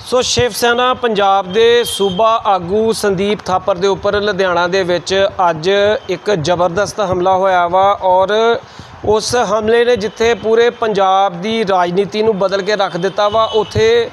ਸੋ ਸ਼ਿਵ ਸੈਨਾ ਪੰਜਾਬ ਦੇ ਸੂਬਾ ਆਗੂ ਸੰਦੀਪ ਥਾਪਰ ਦੇ ਉੱਪਰ ਲੁਧਿਆਣਾ ਦੇ ਵਿੱਚ ਅੱਜ ਇੱਕ ਜ਼ਬਰਦਸਤ ਹਮਲਾ ਹੋਇਆ ਵਾ ਔਰ ਉਸ ਹਮਲੇ ਨੇ ਜਿੱਥੇ ਪੂਰੇ ਪੰਜਾਬ ਦੀ ਰਾਜਨੀਤੀ ਨੂੰ ਬਦਲ ਕੇ ਰੱਖ ਦਿੱਤਾ ਵਾ, ਉੱਥੇ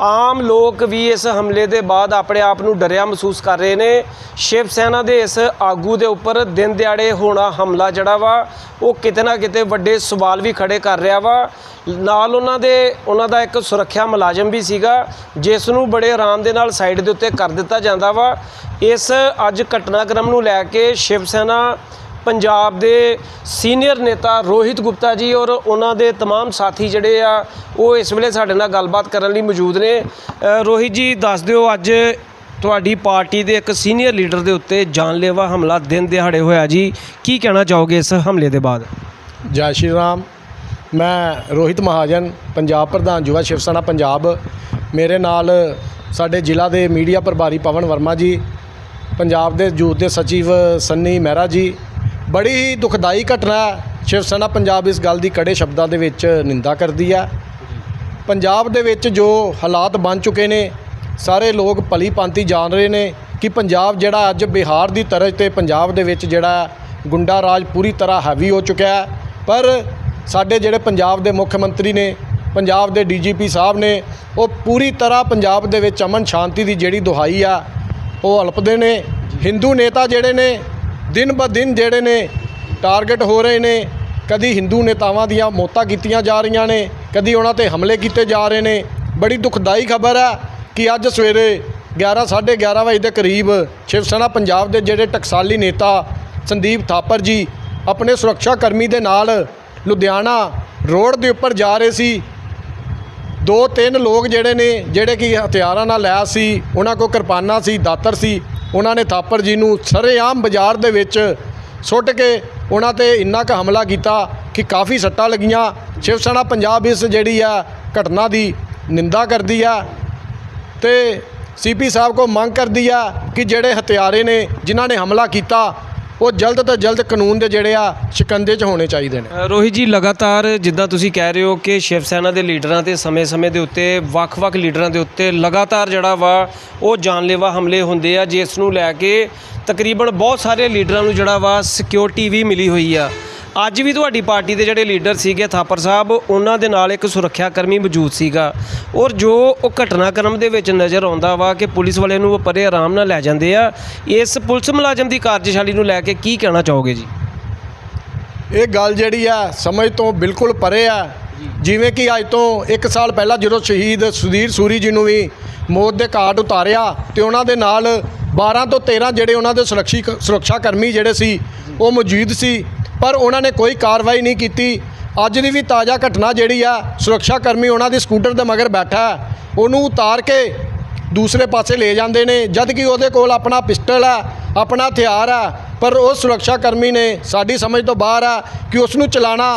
ਆਮ ਲੋਕ ਵੀ ਇਸ ਹਮਲੇ ਦੇ ਬਾਅਦ ਆਪਣੇ ਆਪ ਨੂੰ ਡਰਿਆ ਮਹਿਸੂਸ ਕਰ ਰਹੇ ਨੇ। ਸ਼ਿਵ ਸੈਨਾ ਦੇ ਇਸ ਆਗੂ ਦੇ ਉੱਪਰ ਦਿਨ ਦਿਹਾੜੇ ਹੋਣਾ ਹਮਲਾ ਜਿਹੜਾ ਵਾ, ਉਹ ਕਿਤੇ ਨਾ ਕਿਤੇ ਵੱਡੇ ਸਵਾਲ ਵੀ ਖੜੇ ਕਰ ਰਿਹਾ ਵਾ। ਨਾਲ ਉਹਨਾਂ ਦੇ, ਉਹਨਾਂ ਦਾ ਇੱਕ ਸੁਰੱਖਿਆ ਮੁਲਾਜ਼ਮ ਵੀ ਸੀਗਾ, ਜਿਸ ਨੂੰ ਬੜੇ ਆਰਾਮ ਦੇ ਨਾਲ ਸਾਈਡ ਦੇ ਉੱਤੇ ਕਰ ਦਿੱਤਾ ਜਾਂਦਾ ਵਾ। ਇਸ ਅੱਜ ਘਟਨਾਕ੍ਰਮ ਨੂੰ ਲੈ ਕੇ ਸ਼ਿਵ ਸੈਨਾ ਪੰਜਾਬ ਦੇ ਸੀਨੀਅਰ ਨੇਤਾ ਰੋਹਿਤ ਗੁਪਤਾ ਜੀ ਔਰ ਉਹਨਾਂ ਦੇ तमाम ਸਾਥੀ ਜਿਹੜੇ ਆ ਉਹ ਇਸ ਵੇਲੇ ਸਾਡੇ ਨਾਲ ਗੱਲਬਾਤ ਕਰਨ ਲਈ ਮੌਜੂਦ ਨੇ ਅ, ਰੋਹਿਤ ਜੀ ਦੱਸ ਦਿਓ ਅੱਜ ਤੁਹਾਡੀ ਪਾਰਟੀ ਦੇ ਇੱਕ ਸੀਨੀਅਰ ਲੀਡਰ ਦੇ ਉੱਤੇ ਜਾਨਲੇਵਾ ਹਮਲਾ ਦਿਨ ਦਿਹਾੜੇ ਹੋਇਆ ਜੀ ਕੀ ਕਹਿਣਾ ਚਾਹੋਗੇ ਇਸ ਹਮਲੇ ਦੇ ਬਾਅਦ ਜੈ ਸ਼੍ਰੀ ਰਾਮ ਮੈਂ ਰੋਹਿਤ ਮਹਾਜਨ ਪੰਜਾਬ ਪ੍ਰਧਾਨ ਯੁਵਾ ਸ਼ਿਵ ਸੈਨਾ ਪੰਜਾਬ ਮੇਰੇ ਨਾਲ ਸਾਡੇ ਜ਼ਿਲ੍ਹਾ ਦੇ ਮੀਡੀਆ ਪ੍ਰਭਾਰੀ ਪਵਨ ਵਰਮਾ ਜੀ ਪੰਜਾਬ ਦੇ ਯੂਥ ਦੇ ਸਚਿਵ ਸੰਨੀ ਮਹਿਰਾ ਜੀ ਬੜੀ ਹੀ ਦੁਖਦਾਈ ਘਟਨਾ ਹੈ। ਸ਼ਿਵ ਸੈਨਾ ਪੰਜਾਬ ਇਸ ਗੱਲ ਦੀ ਕੜੇ ਸ਼ਬਦਾਂ ਦੇ ਵਿੱਚ ਨਿੰਦਾ ਕਰਦੀ ਹੈ। ਪੰਜਾਬ ਦੇ ਵਿੱਚ ਜੋ ਹਾਲਾਤ ਬਣ ਚੁੱਕੇ ਨੇ ਸਾਰੇ ਲੋਕ ਭਲੀ ਭਾਂਤੀ ਜਾਣ ਰਹੇ ਨੇ ਕਿ ਪੰਜਾਬ ਜਿਹੜਾ ਅੱਜ ਬਿਹਾਰ ਦੀ ਤਰਜ਼ ਤੇ ਪੰਜਾਬ ਦੇ ਵਿੱਚ ਜਿਹੜਾ ਗੁੰਡਾ ਰਾਜ ਪੂਰੀ ਤਰ੍ਹਾਂ ਹਾਵੀ ਹੋ ਚੁੱਕਿਆ ਹੈ। ਪਰ ਸਾਡੇ ਜਿਹੜੇ ਪੰਜਾਬ ਦੇ ਮੁੱਖ ਮੰਤਰੀ ਨੇ ਪੰਜਾਬ ਦੇ ਡੀਜੀਪੀ ਸਾਹਿਬ ਨੇ ਉਹ ਪੂਰੀ ਤਰ੍ਹਾਂ ਪੰਜਾਬ ਦੇ ਵਿੱਚ ਅਮਨ ਸ਼ਾਂਤੀ ਦੀ ਜਿਹੜੀ ਦੁਹਾਈ ਆ ਉਹ ਅਲਪਦੇ ਨੇ। ਹਿੰਦੂ ਨੇਤਾ ਜਿਹੜੇ ਨੇ ਦਿਨ ਬ ਦਿਨ ਜਿਹੜੇ ਨੇ ਟਾਰਗੇਟ ਹੋ ਰਹੇ ਨੇ, ਕਦੀ ਹਿੰਦੂ ਨੇਤਾਵਾਂ ਦੀਆਂ ਮੌਤਾਂ ਕੀਤੀਆਂ ਜਾ ਰਹੀਆਂ ਨੇ, ਕਦੀ ਉਹਨਾਂ ਤੇ ਹਮਲੇ ਕੀਤੇ ਜਾ ਰਹੇ ਨੇ। ਬੜੀ ਦੁਖਦਾਈ ਖਬਰ ਹੈ ਕਿ ਅੱਜ ਸਵੇਰੇ 11 11:30 ਵਜੇ ਦੇ ਕਰੀਬ ਸ਼ਿਵ ਸੈਨਾ ਪੰਜਾਬ ਦੇ ਜਿਹੜੇ ਟਕਸਾਲੀ ਨੇਤਾ ਸੰਦੀਪ ਥਾਪਰ ਜੀ ਆਪਣੇ ਸੁਰੱਖਿਆ ਕਰਮੀ ਦੇ ਨਾਲ ਲੁਧਿਆਣਾ ਰੋਡ ਦੇ ਉੱਪਰ ਜਾ ਰਹੇ ਸੀ। ਦੋ, ਤਿੰਨ ਲੋਕ ਜਿਹੜੇ ਨੇ, ਜਿਹੜੇ ਕਿ ਹਥਿਆਰਾਂ ਨਾਲ ਲੈ ਸੀ, ਉਹਨਾਂ ਕੋਲ ਕਿਰਪਾਨਾਂ ਸੀ, ਦਾਤਰ ਸੀ। ਉਹਨਾਂ ਨੇ ਥਾਪਰ ਜੀ ਨੂੰ ਸਰੇਆਮ ਬਾਜ਼ਾਰ ਦੇ ਵਿੱਚ ਸੁੱਟ ਕੇ ਉਹਨਾਂ ਤੇ ਇੰਨਾ ਕੁ ਹਮਲਾ ਕੀਤਾ ਕਿ ਕਾਫੀ ਸੱਟਾਂ ਲੱਗੀਆਂ। ਸ਼ਿਵ ਸੈਨਾ ਪੰਜਾਬ ਇਸ ਜਿਹੜੀ ਆ ਘਟਨਾ ਦੀ ਨਿੰਦਾ ਕਰਦੀ ਆ ਤੇ ਸੀਪੀ ਸਾਹਿਬ ਕੋ ਮੰਗ ਕਰਦੀ ਆ ਕਿ ਜਿਹੜੇ ਹਥਿਆਰੇ ਨੇ ਜਿਨ੍ਹਾਂ ਨੇ ਹਮਲਾ ਕੀਤਾ ਉਹ ਜਲਦ ਤੋਂ ਜਲਦ ਕਾਨੂੰਨ ਦੇ ਜਿਹੜੇ ਆ ਸ਼ਿਕੰਜੇ 'ਚ ਹੋਣੇ ਚਾਹੀਦੇ ਨੇ। ਰੋਹਿਤ ਜੀ, ਲਗਾਤਾਰ ਜਿੱਦਾਂ ਤੁਸੀਂ ਕਹਿ ਰਹੇ ਹੋ ਕਿ ਸ਼ਿਵ ਸੈਨਾ ਦੇ ਲੀਡਰਾਂ ਤੇ ਸਮੇਂ-ਸਮੇਂ ਦੇ ਉੱਤੇ, ਵੱਖ-ਵੱਖ ਲੀਡਰਾਂ ਦੇ ਉੱਤੇ ਲਗਾਤਾਰ ਜਿਹੜਾ ਵਾ, ਉਹ ਜਾਨਲੇਵਾ ਹਮਲੇ ਹੁੰਦੇ ਆ, ਜਿਸ ਨੂੰ ਲੈ ਕੇ ਤਕਰੀਬਨ ਬਹੁਤ ਸਾਰੇ ਲੀਡਰਾਂ ਨੂੰ ਜਿਹੜਾ ਵਾ ਸਿਕਿਉਰਿਟੀ ਵੀ ਮਿਲੀ ਹੋਈ ਆ। ਅੱਜ ਵੀ ਤੁਹਾਡੀ ਪਾਰਟੀ ਦੇ ਜਿਹੜੇ ਲੀਡਰ ਸੀਗੇ ਥਾਪਰ ਸਾਹਿਬ ਉਹਨਾਂ ਦੇ ਨਾਲ ਇੱਕ ਸੁਰੱਖਿਆ ਕਰਮੀ ਮੌਜੂਦ ਸੀਗਾ। ਔਰ ਜੋ ਉਹ ਘਟਨਾਕ੍ਰਮ ਦੇ ਵਿੱਚ ਨਜ਼ਰ ਆਉਂਦਾ ਵਾ ਕਿ ਪੁਲਿਸ ਵਾਲੇ ਨੂੰ ਉਹ ਪਰੇ ਆਰਾਮ ਨਾਲ ਲੈ ਜਾਂਦੇ ਆ ਇਸ ਪੁਲਿਸ ਮੁਲਾਜ਼ਮ ਦੀ ਕਾਰਜਸ਼ਾਲੀ ਨੂੰ ਲੈ ਕੇ ਕੀ ਕਹਿਣਾ ਚਾਹੋਗੇ ਜੀ? ਇਹ ਗੱਲ ਜਿਹੜੀ ਆ ਸਮਝ ਤੋਂ ਬਿਲਕੁਲ ਪਰੇ ਆ। ਜਿਵੇਂ ਕਿ ਅੱਜ ਤੋਂ 1 ਸਾਲ ਪਹਿਲਾਂ ਜਦੋਂ ਸ਼ਹੀਦ ਸੁਧੀਰ ਸੂਰੀ ਜੀ ਨੂੰ ਵੀ ਮੌਤ ਦੇ ਘਾਟ ਉਤਾਰਿਆ ਤੇ ਉਹਨਾਂ ਦੇ ਨਾਲ 12 ਤੋਂ 13 ਜਿਹੜੇ ਉਹਨਾਂ ਦੇ ਸੁਰੱਖੀ ਸੁਰੱਖਿਆ ਕਰਮੀ ਜਿਹੜੇ ਸੀ ਉਹ ਮੌਜੂਦ ਸੀ। ਪਰ ਉਹਨਾਂ ਨੇ ਕੋਈ ਕਾਰਵਾਈ ਨਹੀਂ ਕੀਤੀ। ਅੱਜ ਦੀ ਵੀ ਤਾਜ਼ਾ ਘਟਨਾ ਜਿਹੜੀ ਆ ਸੁਰੱਖਿਆ ਕਰਮੀ ਉਹਨਾਂ ਦੀ ਸਕੂਟਰ ਦੇ ਮਗਰ ਬੈਠਾ ਉਹਨੂੰ ਉਤਾਰ ਕੇ ਦੂਸਰੇ ਪਾਸੇ ਲੈ ਜਾਂਦੇ ਨੇ ਜਦ ਕਿ ਉਹਦੇ ਕੋਲ ਆਪਣਾ ਪਿਸਟਲ ਆ, ਆਪਣਾ ਹਥਿਆਰ ਆ, ਪਰ ਉਹ ਸੁਰੱਖਿਆ ਕਰਮੀ ਨੇ, ਸਾਡੀ ਸਮਝ ਤੋਂ ਬਾਹਰ ਆ ਕਿ ਉਸ ਨੂੰ ਚਲਾਣਾ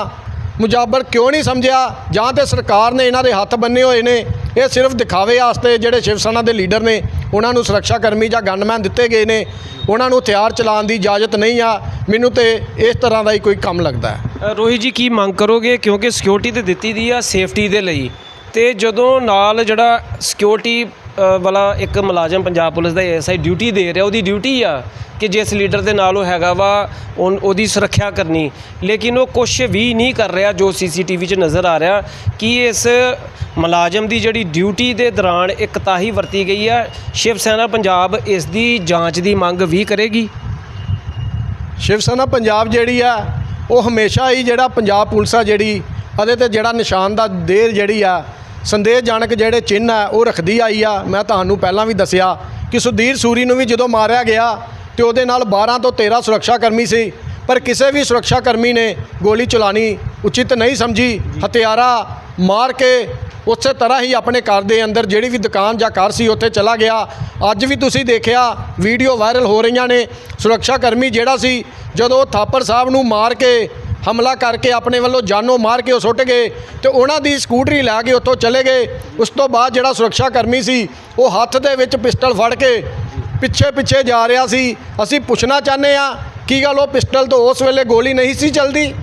ਮੁਜਾਬਰ ਕਿਉਂ ਨਹੀਂ ਸਮਝਿਆ? ਜਾਂ ਤੇ ਸਰਕਾਰ ਨੇ ਇਹਨਾਂ ਦੇ ਹੱਥ ਬੰਨੇ ਹੋਏ ਨੇ? ਇਹ ਸਿਰਫ ਦਿਖਾਵੇ ਵਾਸਤੇ ਜਿਹੜੇ ਸ਼ਿਵ ਸੈਨਾ ਦੇ ਲੀਡਰ ਨੇ ਉਹਨਾਂ ਨੂੰ ਸੁਰੱਖਿਆ ਕਰਮੀ ਜਾਂ ਗਨਮੈਨ ਦਿੱਤੇ ਗਏ ਨੇ ਉਹਨਾਂ ਨੂੰ ਹਥਿਆਰ ਚਲਾਉਣ ਦੀ ਇਜਾਜ਼ਤ ਨਹੀਂ ਆ। ਮੈਨੂੰ ਤੇ ਇਸ ਤਰ੍ਹਾਂ ਦਾ ਹੀ ਕੋਈ ਕੰਮ ਲੱਗਦਾ ਹੈ। ਅ, ਰੋਹਿਤ ਜੀ ਕੀ ਮੰਗ ਕਰੋਗੇ? ਕਿਉਂਕਿ ਸਿਕਿਉਰਿਟੀ ਤੇ ਦਿੱਤੀ ਦੀ ਆ ਸੇਫਟੀ ਦੇ ਲਈ। ਤੇ ਜਦੋਂ ਨਾਲ ਜਿਹੜਾ ਸਿਕਿਉਰਿਟੀ ਵਾਲਾ ਇੱਕ ਮੁਲਾਜ਼ਮ ਪੰਜਾਬ ਪੁਲਿਸ ਦਾ ਐਸਆਈ ਡਿਊਟੀ ਦੇ ਰਿਹਾ, ਉਹਦੀ ਡਿਊਟੀ ਆ ਕਿ ਜਿਸ ਲੀਡਰ ਦੇ ਨਾਲ ਉਹ ਹੈਗਾ ਵਾ ਉਹਦੀ ਸੁਰੱਖਿਆ ਕਰਨੀ। ਲੇਕਿਨ ਉਹ ਕੁਝ ਵੀ ਨਹੀਂ ਕਰ ਰਿਹਾ ਜੋ ਸੀਸੀਟੀਵੀ 'ਚ ਨਜ਼ਰ ਆ ਰਿਹਾ ਕਿ ਇਸ ਮੁਲਾਜ਼ਮ ਦੀ ਜਿਹੜੀ ਡਿਊਟੀ ਦੇ ਦੌਰਾਨ ਇੱਕ ਤਾਹੀ ਵਰਤੀ ਗਈ ਆ, ਸ਼ਿਵ ਸੈਨਾ ਪੰਜਾਬ ਇਸ ਦੀ ਜਾਂਚ ਦੀ ਮੰਗ ਵੀ ਕਰੇਗੀ। ਸ਼ਿਵ ਸੈਨਾ ਪੰਜਾਬ ਜਿਹੜੀ ਆ, ਉਹ ਹਮੇਸ਼ਾ ਹੀ ਜਿਹੜਾ ਪੰਜਾਬ ਪੁਲਿਸ ਆ ਜਿਹੜੀ ਉਹਦੇ ਤੇ ਜਿਹੜਾ ਨਿਸ਼ਾਨ ਦਾ ਦੇਰ ਜਿਹੜੀ ਆ ਸੰਦੇਹਜਨਕ ਜਿਹੜੇ ਚਿੰਨ੍ਹ ਆ ਉਹ ਰੱਖਦੀ ਆਈ ਆ। ਮੈਂ ਤੁਹਾਨੂੰ ਪਹਿਲਾਂ ਵੀ ਦੱਸਿਆ ਕਿ ਸੁਧੀਰ ਸੂਰੀ ਨੂੰ ਵੀ ਜਦੋਂ ਮਾਰਿਆ ਗਿਆ ਤੇ ਉਹਦੇ ਨਾਲ 12 ਤੋਂ 13 ਸੁਰੱਖਿਆ ਕਰਮੀ ਸੀ, ਪਰ ਕਿਸੇ ਵੀ ਸੁਰੱਖਿਆ ਕਰਮੀ ਨੇ ਗੋਲੀ ਚਲਾਣੀ ਉਚਿਤ ਨਹੀਂ ਸਮਝੀ। ਹਥਿਆਰਾ ਮਾਰ ਕੇ ਉਸੇ ਤਰ੍ਹਾਂ ਹੀ ਆਪਣੇ ਘਰ ਦੇ ਅੰਦਰ ਜਿਹੜੀ ਵੀ ਦੁਕਾਨ ਜਾਂ ਘਰ ਸੀ, ਉੱਥੇ ਚਲਾ ਗਿਆ। ਅੱਜ ਵੀ ਤੁਸੀਂ ਦੇਖਿਆ, ਵੀਡੀਓ ਵਾਇਰਲ ਹੋ ਰਹੀਆਂ ਨੇ। ਸੁਰੱਖਿਆ ਕਰਮੀ ਜਿਹੜਾ ਸੀ, ਜਦੋਂ ਥਾਪਰ ਸਾਹਿਬ ਨੂੰ ਮਾਰ ਕੇ ਹਮਲਾ ਕਰਕੇ ਆਪਣੇ ਵੱਲੋਂ ਜਾਨੋਂ ਮਾਰ ਕੇ ਉਹ ਸੁੱਟ ਗਏ ਤੇ ਉਹਨਾਂ ਦੀ ਸਕੂਟਰੀ ਲੈ ਕੇ ਉੱਥੋਂ ਚਲੇ ਗਏ। ਉਸ ਤੋਂ ਬਾਅਦ ਜਿਹੜਾ ਸੁਰੱਖਿਆ ਕਰਮੀ ਸੀ, ਉਹ ਹੱਥ ਦੇ ਵਿੱਚ ਪਿਸਟਲ ਫੜ ਕੇ ਪਿੱਛੇ ਪਿੱਛੇ ਜਾ ਰਿਹਾ ਸੀ। ਅਸੀਂ ਪੁੱਛਣਾ ਚਾਹੁੰਦੇ ਆ ਕੀ ਗੱਲ ਉਹ ਪਿਸਟਲ ਤੋਂ ਉਸ ਵੇਲੇ ਗੋਲੀ ਨਹੀਂ ਸੀ ਚੱਲਦੀ?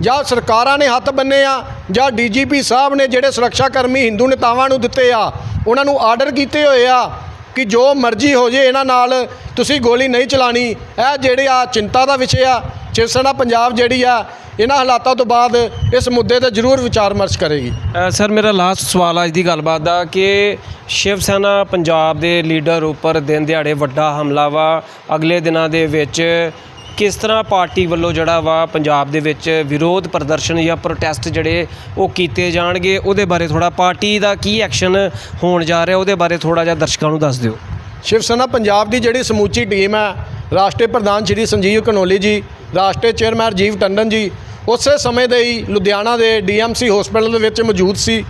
ਜਾਂ ਸਰਕਾਰਾਂ ਨੇ ਹੱਥ ਬੰਨੇ ਆ, ਜਾਂ ਡੀਜੀਪੀ ਸਾਹਿਬ ਨੇ ਜਿਹੜੇ ਸੁਰੱਖਿਆ ਕਰਮੀ ਹਿੰਦੂ ਨੇਤਾਵਾਂ ਨੂੰ ਦਿੱਤੇ ਆ, ਉਹਨਾਂ ਨੂੰ ਆਰਡਰ ਕੀਤੇ ਹੋਏ ਆ ਕਿ ਜੋ ਮਰਜ਼ੀ ਹੋ ਜੇ ਇਹਨਾਂ ਨਾਲ, ਤੁਸੀਂ ਗੋਲੀ ਨਹੀਂ ਚਲਾਣੀ। ਇਹ ਜਿਹੜੇ ਆ ਚਿੰਤਾ ਦਾ ਵਿਸ਼ੇ ਆ। ਸ਼ਿਵ ਸੈਨਾ ਪੰਜਾਬ ਜਿਹੜੀ ਆ ਇਹਨਾਂ ਹਾਲਾਤਾਂ ਤੋਂ ਬਾਅਦ ਇਸ ਮੁੱਦੇ ਤੇ ਜ਼ਰੂਰ ਵਿਚਾਰ ਵਿਮਰਸ਼ ਕਰੇਗੀ। ਸਰ ਮੇਰਾ ਲਾਸਟ ਸਵਾਲ ਅੱਜ ਦੀ ਗੱਲਬਾਤ ਦਾ ਕਿ ਸ਼ਿਵ ਸੈਨਾ ਪੰਜਾਬ ਦੇ ਲੀਡਰ ਉੱਪਰ ਦਿਨ ਦਿਹਾੜੇ ਵੱਡਾ ਹਮਲਾ ਵਾ ਅਗਲੇ ਦਿਨਾਂ ਦੇ ਵਿੱਚ ਕਿਸ ਤਰ੍ਹਾਂ ਪਾਰਟੀ ਵੱਲੋਂ ਜਿਹੜਾ ਵਾ ਪੰਜਾਬ ਦੇ ਵਿੱਚ ਵਿਰੋਧ ਪ੍ਰਦਰਸ਼ਨ ਜਾਂ ਪ੍ਰੋਟੈਸਟ ਜਿਹੜੇ ਉਹ ਕੀਤੇ ਜਾਣਗੇ ਉਹਦੇ ਬਾਰੇ ਥੋੜਾ ਪਾਰਟੀ ਦਾ ਕੀ ਐਕਸ਼ਨ ਹੋਣ ਜਾ ਰਿਹਾ ਉਹਦੇ ਬਾਰੇ ਥੋੜਾ ਜਿਹਾ ਦਰਸ਼ਕਾਂ ਨੂੰ ਦੱਸ ਦਿਓ। ਸ਼ਿਵ ਸੈਨਾ ਪੰਜਾਬ ਦੀ ਜਿਹੜੀ ਸਮੂਚੀ ਟੀਮ ਹੈ ਰਾਸ਼ਟਰੀ ਪ੍ਰਧਾਨ ਸ਼੍ਰੀ ਸੰਜੀਵ ਕਨੋਲੀ ਜੀ ਰਾਸ਼ਟਰੀ ਚੇਅਰਮੈਨ ਰਾਜੀਵ ਟੰਡਨ ਜੀ, ਉਸੇ ਸਮੇਂ ਦੇ ਹੀ ਲੁਧਿਆਣਾ ਦੇ ਡੀਐਮਸੀ ਹਸਪੀਟਲ ਦੇ ਵਿੱਚ ਮੌਜੂਦ ਸੀ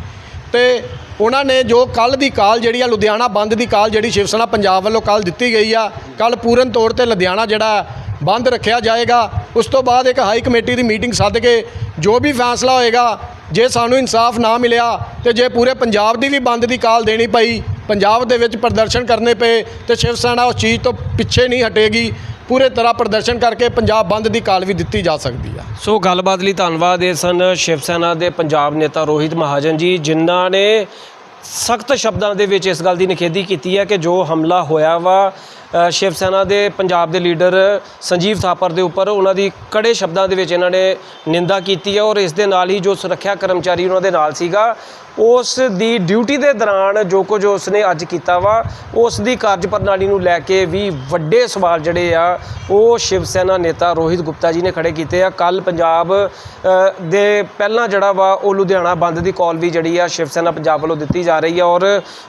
ਤੇ ਉਹਨਾਂ ਨੇ ਜੋ ਕੱਲ ਦੀ ਕਾਲ ਜਿਹੜੀ ਆ, ਲੁਧਿਆਣਾ ਬੰਦ ਦੀ ਕਾਲ ਜਿਹੜੀ ਸ਼ਿਵ ਸੈਨਾ ਪੰਜਾਬ ਵੱਲੋਂ ਕੱਲ ਦਿੱਤੀ ਗਈ ਆ ਕੱਲ ਪੂਰਨ ਤੌਰ ਤੇ ਲੁਧਿਆਣਾ ਜਿਹੜਾ ਬੰਦ ਰੱਖਿਆ ਜਾਏਗਾ, ਉਸ ਤੋਂ ਬਾਅਦ ਇੱਕ ਹਾਈ ਕਮੇਟੀ ਦੀ ਮੀਟਿੰਗ ਸੱਦ ਕੇ ਜੋ ਵੀ ਫੈਸਲਾ ਹੋਏਗਾ, ਜੇ ਸਾਨੂੰ ਇਨਸਾਫ ਨਾ ਮਿਲਿਆ ਤੇ ਜੇ ਪੂਰੇ ਪੰਜਾਬ ਦੀ ਵੀ ਬੰਦ ਦੀ ਕਾਲ ਦੇਣੀ ਪਈ, ਪੰਜਾਬ ਦੇ ਵਿੱਚ ਪ੍ਰਦਰਸ਼ਨ ਕਰਨੇ ਪਏ ਤੇ ਸ਼ਿਵ ਸੈਨਾ ਉਸ ਚੀਜ਼ ਤੋਂ ਪਿੱਛੇ ਨਹੀਂ ਹਟੇਗੀ ਪੂਰੇ ਤਰ੍ਹਾਂ ਪ੍ਰਦਰਸ਼ਨ ਕਰਕੇ ਪੰਜਾਬ ਬੰਦ ਦੀ ਕਾਲ ਵੀ ਦਿੱਤੀ ਜਾ ਸਕਦੀ ਆ। ਸੋ ਗੱਲਬਾਤ ਲਈ ਧੰਨਵਾਦ ਇਹ ਸਨ ਸ਼ਿਵ ਸੈਨਾ ਦੇ ਪੰਜਾਬ ਨੇਤਾ ਰੋਹਿਤ ਮਹਾਜਨ ਜੀ, ਜਿਨ੍ਹਾਂ ਨੇ ਸਖਤ ਸ਼ਬਦਾਂ ਦੇ ਵਿੱਚ ਇਸ ਗੱਲ ਦੀ ਨਿਖੇਧੀ ਕੀਤੀ ਹੈ ਕਿ ਜੋ ਹਮਲਾ ਹੋਇਆ ਵਾ ਸ਼ਿਵ ਸੈਨਾ ਦੇ ਪੰਜਾਬ ਦੇ ਲੀਡਰ ਸੰਜੀਵ ਥਾਪਰ ਦੇ ਉੱਪਰ ਉਹਨਾਂ ਦੀ ਕੜੇ ਸ਼ਬਦਾਂ ਦੇ ਵਿੱਚ ਇਹਨਾਂ ਨੇ ਨਿੰਦਾ ਕੀਤੀ ਹੈ ਔਰ ਇਸ ਦੇ ਨਾਲ ਹੀ ਜੋ ਸੁਰੱਖਿਆ ਕਰਮਚਾਰੀ ਉਹਨਾਂ ਦੇ ਨਾਲ ਸੀਗਾ, ਉਸ ਦੀ ਡਿਊਟੀ ਦੇ ਦੌਰਾਨ ਜੋ ਕੁਝ ਉਸ ਨੇ ਅੱਜ ਕੀਤਾ ਵਾ, ਉਸ ਦੀ ਕਾਰਜ ਪ੍ਰਣਾਲੀ ਨੂੰ ਲੈ ਕੇ ਵੀ ਵੱਡੇ ਸਵਾਲ ਜਿਹੜੇ ਆ, ਉਹ ਸ਼ਿਵ ਸੈਨਾ ਨੇਤਾ ਰੋਹਿਤ ਗੁਪਤਾ ਜੀ ਨੇ ਖੜੇ ਕੀਤੇ ਆ। ਕੱਲ ਪੰਜਾਬ ਦੇ ਪਹਿਲਾਂ ਜਿਹੜਾ ਵਾ, ਉਹ ਲੁਧਿਆਣਾ ਬੰਦ ਦੀ ਕਾਲ ਵੀ ਜਿਹੜੀ ਆ, ਸ਼ਿਵ ਸੈਨਾ ਪੰਜਾਬ ਵੱਲੋਂ ਦਿੱਤੀ ਜਾ ਰਹੀ ਆ ਔਰ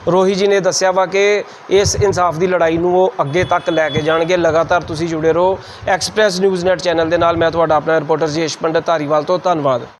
ਰੋਹਿਤ ਜੀ ਨੇ ਦੱਸਿਆ ਵਾ ਕਿ ਇਸ ਇਨਸਾਫ ਦੀ ਲੜਾਈ ਨੂੰ ਉਹ ਅੱਗੇ ਤੱਕ ਲੈ ਕੇ ਜਾਣਗੇ। ਲਗਾਤਾਰ ਤੁਸੀਂ ਜੁੜੇ ਰਹੋ ਐਕਸਪ੍ਰੈਸ ਨਿਊਜ਼ ਨੈਟ ਚੈਨਲ ਦੇ ਨਾਲ। ਮੈਂ ਤੁਹਾਡਾ ਆਪਣਾ ਰਿਪੋਰਟਰ ਜੇਸ਼ ਪੰਡਤ ਧਾਰੀਵਾਲ ਤੋਂ। ਧੰਨਵਾਦ।